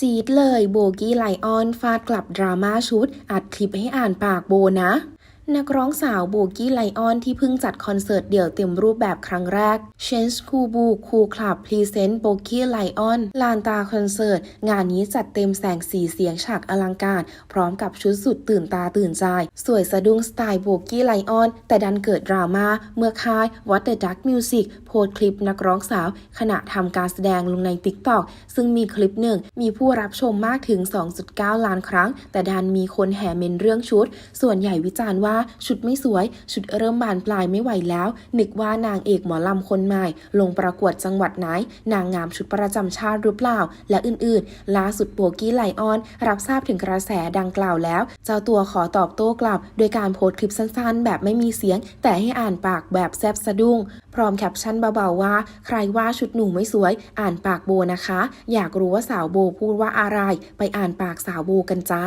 จี๊ดเลยโบกี้ไลออนฟาดกลับดราม่าชุด อัดคลิปให้อ่านปากโบนะ นักร้องสาวโบกี้ไลออนที่เพิ่งจัดคอนเสิร์ตเดี่ยวเต็มรูปแบบครั้งแรก Change c o o b o Cool Club Present โบกี้ไลออนลานตาคอนเสิร์ต งานนี้จัดเต็มแสงสีเสียงฉากอลังการ พร้อมกับชุดสุดตื่นตาตื่นใจ สวยสะดุ้งสไตล์โบกี้ไลออน แต่ดันเกิดดราม่าเมื่อค่าย What the Duck Music โพสคลิปนักร้องสาว ขณะทำการแสดงลงใน TikTok ซึ่งมีคลิปหนึ่งมีผู้รับชมมากถึง 2.9 ล้านครั้ง แต่ดันมีคนแห่เมนเรื่องชุด ส่วนใหญ่วิจารณ์ว่าชุดไม่สวย ชุดเริ่มบานปลายไม่ไหวแล้ว นึกว่านางเอกหมอลำคนใหม่ ลงประกวดจังหวัดไหน นางงามชุดประจำชาติหรือเปล่า และอื่นๆ ล่าสุดโบกี้ไลออน รับทราบถึงกระแสดังกล่าวแล้ว เจ้าตัวขอตอบโต้กลับ โดยการโพสต์คลิปสั้นๆ แบบไม่มีเสียง แต่ให้อ่านปากแบบแซบสะดุ้ง พร้อมแคปชั่นเบาๆว่า ใครว่าชุดหนูไม่สวย อ่านปากโบนะคะ อยากรู้ว่าสาวโบพูดว่าอะไร ไปอ่านปากสาวโบกันจ้า